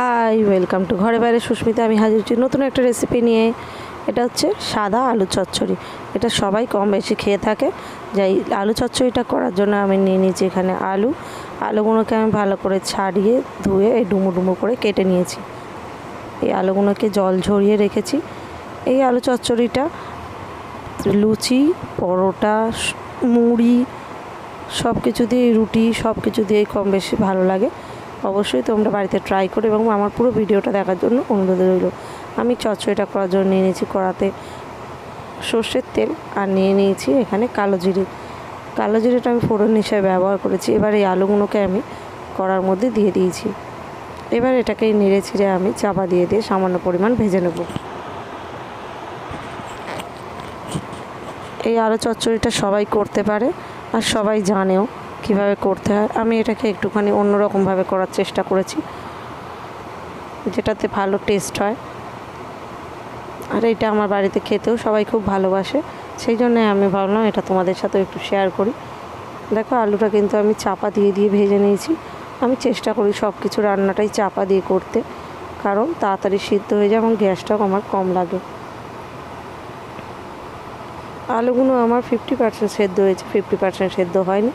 Hi welcome to ঘরে বাইরে সুস্মিতা। আমি হাজির হচ্ছি নতুন একটা রেসিপি নিয়ে। এটা হচ্ছে সাদা আলু চচ্চড়ি। এটা সবাই কম বেশি খেয়ে থাকে। যাই, আলু চচ্চড়িটা করার জন্য আমি নিয়ে নিয়েছি এখানে আলু। আলুগুলোকে আমি ভালো করে ছাড়িয়ে ধুয়ে এই ডুমো ডুমো করে কেটে নিয়েছি। এই আলুগুলোকে জল ঝরিয়ে রেখেছি। এই আলু চচ্চড়িটা লুচি, পরোটা, মুড়ি সব কিছু দিয়ে, রুটি সব কিছু দিয়েই কম বেশি ভালো লাগে। অবশ্যই তোমরা বাড়িতে ট্রাই করো এবং আমার পুরো ভিডিওটা দেখার জন্য অনুরোধ রইল। আমি চচ্চড়িটা করার জন্য নিয়ে নিয়েছি কড়াতে সর্ষের তেল আর নিয়ে নিয়েছি এখানে কালো জিরে। কালো জিরেটা আমি ফোড়ন হিসেবে ব্যবহার করেছি। এবার এই আলুগুলোকে আমি কড়ার মধ্যে দিয়ে দিয়েছি। এবার এটাকে নেড়ে ছিঁড়ে আমি চাপা দিয়ে দিয়ে সামান্য পরিমাণ ভেজে নেব। এই আলু চচ্চড়িটা সবাই করতে পারে আর সবাই জানেও কীভাবে করতে হয়? আমি এটাকে একটুখানি অন্যরকমভাবে করার চেষ্টা করেছি। যেটাতে ভালো টেস্ট হয়। আর এটা আমার বাড়িতে খেতেও সবাই খুব ভালোবাসে। সেই জন্যে আমি ভাবলাম এটা তোমাদের সাথে একটু শেয়ার করি। দেখো, আলুটা কিন্তু আমি চাপা দিয়ে দিয়ে ভেজে নিয়েছি। আমি চেষ্টা করি সব কিছু রান্নাটাই চাপা দিয়ে করতে। কারণ তাড়াতাড়ি সিদ্ধ হয়ে যায় এবং গ্যাসটাও আমার কম লাগে। আলুগুলো আমার ফিফটি পার্সেন্ট সেদ্ধ হয়েছে ফিফটি পার্সেন্ট সেদ্ধ হয়নি।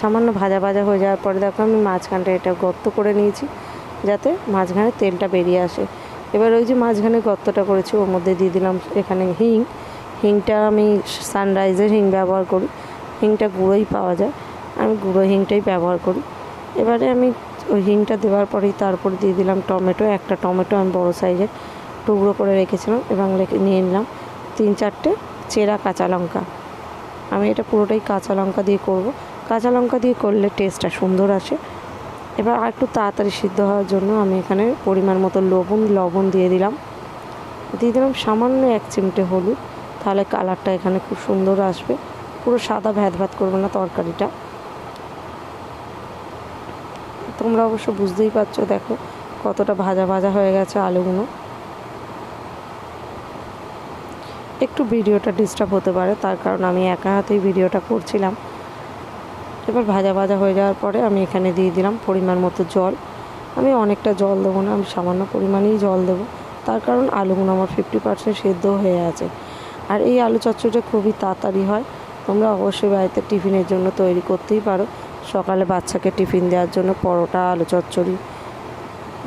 সামান্য ভাজা ভাজা হয়ে যাওয়ার পরে দেখো আমি মাঝখানটা এটা গর্ত করে নিয়েছি, যাতে মাঝখানে তেলটা বেরিয়ে আসে। এবার ওই যে মাঝখানে গর্তটা করেছি, ওর মধ্যে দিয়ে দিলাম এখানে হিং। হিংটা আমি সানরাইজের হিং ব্যবহার করি, হিংটা গুঁড়োই পাওয়া যায়। আমি গুঁড়ো হিংটাই ব্যবহার করি। এবারে আমি ওই হিংটা দেওয়ার পরেই তারপর দিয়ে দিলাম টমেটো। একটা টমেটো আমি বড়ো সাইজের টুকরো করে রেখেছিলাম এবং রেখে নিয়ে নিলাম তিন চারটে চেরা কাঁচা লঙ্কা। আমি এটা পুরোটাই কাঁচা লঙ্কা দিয়ে করব। কাঁচা লঙ্কা দিয়ে করলে টেস্টটা সুন্দর আসে। এবার আর একটু তাড়াতাড়ি সিদ্ধ হওয়ার জন্য আমি এখানে পরিমাণ মতো লবণ লবণ দিয়ে দিলাম। দিয়ে দিলাম সামান্য এক চিমটে হলুদ। তাহলে কালারটা এখানে খুব সুন্দর আসবে। পুরো সাদা ভ্যাত ভ্যাত করবে না তরকারিটা। তোমরা অবশ্য বুঝতেই পারছ, দেখো কতটা ভাজা ভাজা হয়ে গেছে আলুগুলো। একটু ভিডিওটা ডিস্টার্ব হতে পারে, তার কারণ আমি একা হাতেই ভিডিওটা করছিলাম। এবার ভাজা ভাজা হয়ে যাওয়ার পরে আমি এখানে দিয়ে দিলাম পরিমাণ মতো জল। আমি অনেকটা জল দেবো না, আমি সামান্য পরিমাণেই জল দেবো। তার কারণ আলুগুলো আমার ফিফটি পার্সেন্ট সেদ্ধ হয়ে আছে। আর এই আলু চচ্চড়িটা খুবই তাড়াতাড়ি হয়। তোমরা অবশ্যই বাড়িতে টিফিনের জন্য তৈরি করতেই পারো। সকালে বাচ্চাকে টিফিন দেওয়ার জন্য পরোটা, আলু চচ্চড়ি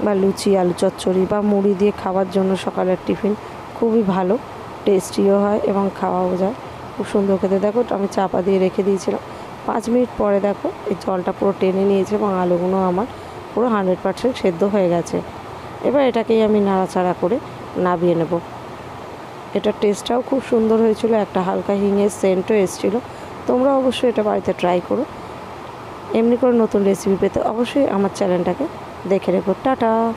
বা লুচি, আলু চচ্চড়ি বা মুড়ি দিয়ে খাওয়ার জন্য সকালের টিফিন খুবই ভালো, টেস্টিও হয় এবং খাওয়াও যায়। খুব সুন্দর খেতে। দেখো, আমি চাপা দিয়ে রেখে দিয়েছিলাম। পাঁচ মিনিট পরে দেখো, এই জলটা পুরো টেনে নিয়েছে এবং আলুগুলো আমার পুরো হান্ড্রেড পারসেন্ট সেদ্ধ হয়ে গেছে। এবার এটাকেই আমি নাড়াচাড়া করে নাবিয়ে নেব। এটার টেস্টটাও খুব সুন্দর হয়েছিল, একটা হালকা হিঙের সেন্টও এসেছিল। তোমরা অবশ্যই এটা বাড়িতে ট্রাই করো। এমনি করে নতুন রেসিপি পেতে অবশ্যই আমার চ্যানেলটাকে দেখে রেখো। টাটা!